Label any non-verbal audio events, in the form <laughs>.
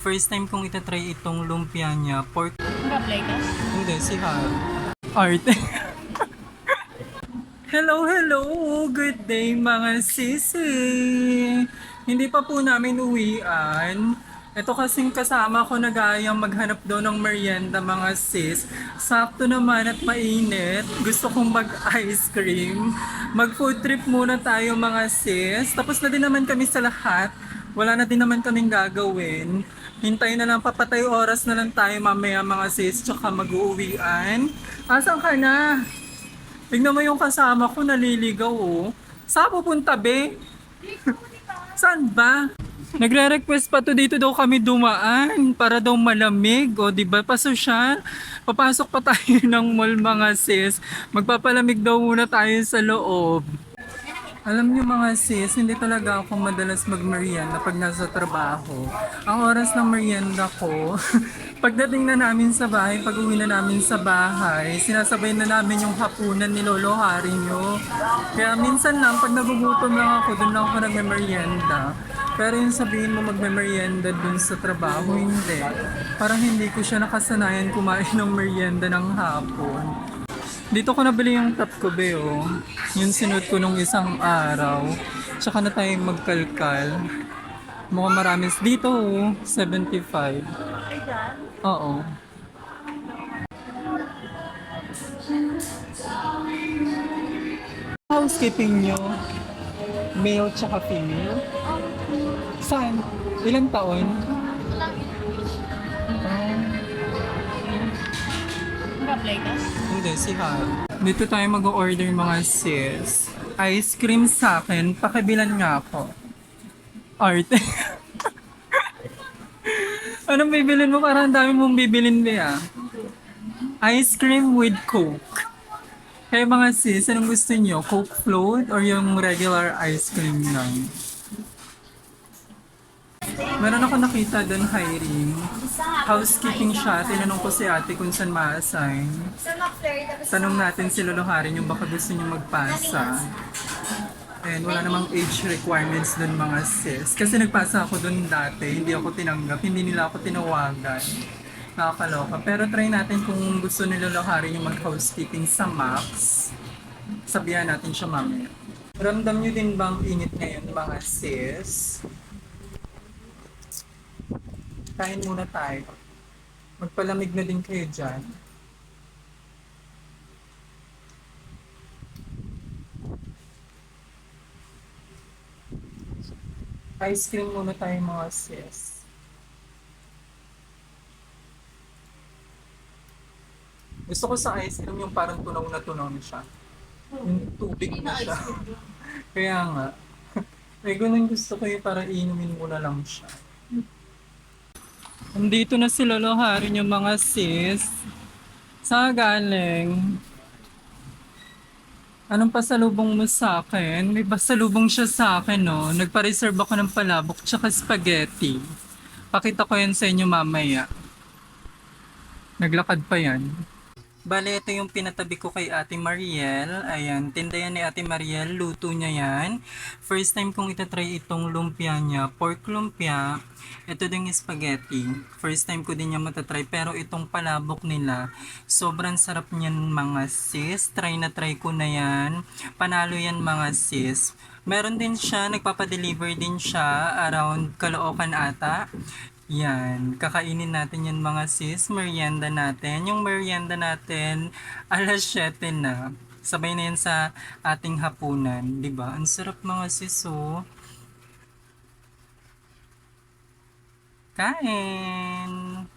First time kong itatry itong lumpia niya. Pork... Nag-apply ka? Hindi, si Har. Arte. <laughs> hello, hello! Good day mga sisi! Hindi pa po namin uwian. Ito kasing kasama ko nagayang maghanap daw ng merienda mga sis. Sakto naman at mainit. Gusto kong mag-ice cream. Mag-food trip muna tayo mga sis. Tapos na din naman kami sa lahat. Wala na din naman kaming gagawin. Hintayin na lang papatay oras na lang tayo mamaya mga sis. Tsaka mag-uuwian. Asan ka na? Tignan mo yung kasama ko naliligaw oh. Saan pupunta be? Saan ba? Nagre-request pa to dito daw kami dumaan para daw malamig. O, di ba? Pasosyal. Papasok pa tayo <laughs> ng mall mga sis. Magpapalamig daw muna tayo sa loob. Alam niyo mga sis, hindi talaga ako madalas magmerienda pag nasa trabaho. Ang oras ng merienda ko, <laughs> pagdating na namin sa bahay, pag uwi na namin sa bahay, sinasabay na namin yung hapunan ni Lolo Hari nyo. Kaya minsan lang, pag nagugutom lang ako, dun lang ako nagme-merienda. Pero yung sabihin mo magme-merienda dun sa trabaho, hindi. Parang hindi ko siya nakasanayan kumain <laughs> ng merienda ng hapon. Dito ko nabili yung top ko, be, oh. Yung sinuot ko nung isang araw. Tsaka na tayo magkalkal. Mukhang marami. Dito, oh. 75. Oo. Housekeeping nyo, male tsaka female? Saan? Ilang taon? Ah. Nag-apply ka? Hindi, si Har. Dito tayo mag-order mga sis. Ice cream sa akin, pakibilan nga ako. Arte. <laughs> Anong bibilin mo? Parang ang dami mong bibilin ba Ice cream with Coke. Kaya mga sis, anong gusto niyo? Coke float or yung regular ice cream lang? Meron ako nakita doon hiring. Housekeeping siya. Tinanong ko si ate kung saan ma-assign. Tanong natin si Lolo Harin yung baka gusto niyo magpasa. And wala namang age requirements doon mga sis. Kasi nagpasa ako doon dati, hindi ako tinanggap, hindi nila ako tinawagan. Nakakaloka. Pero try natin kung gusto ni Lolo Harin yung mag-housekeeping sa Max. Sabihan natin siya mamaya. Ramdam niyo din bang init ngayon mga sis? Kain muna tayo. Magpalamig na din kayo dyan. Ice cream muna tayo mga sis. Gusto ko sa ice cream yung parang tunaw na tunaw na siya. Yung tubig na siya. <laughs> Kaya nga. <laughs> Eh, ganun gusto ko yung para inumin mo na lang siya. Nandito na si Lolo Harin yung mga sis. Sa galing? Anong pasalubong mo sa akin? May pasalubong siya sa akin, no? Nagpa-reserve ako ng palabok tsaka spaghetti. Pakita ko yan sa inyo mamaya. Naglakad pa yan. Bale, ito yung pinatabi ko kay Ate Mariel. Ayan, tinda yan ni Ate Mariel. Luto niya yan. First time kong itatry itong lumpia niya. Pork lumpia. Ito din yung spaghetti. First time ko din niya matatry. Pero itong palabok nila, sobrang sarap niyan mga sis. Try na try ko na yan. Panalo yan mga sis. Meron din siya, nagpapadeliver din siya around Caloocan ata. Yan, kakainin natin yan mga sis, merienda natin. Yung merienda natin, <laughs> alas 7 na. Sabay na yan sa ating hapunan, di ba? Ang sarap mga sis, oh. Kain!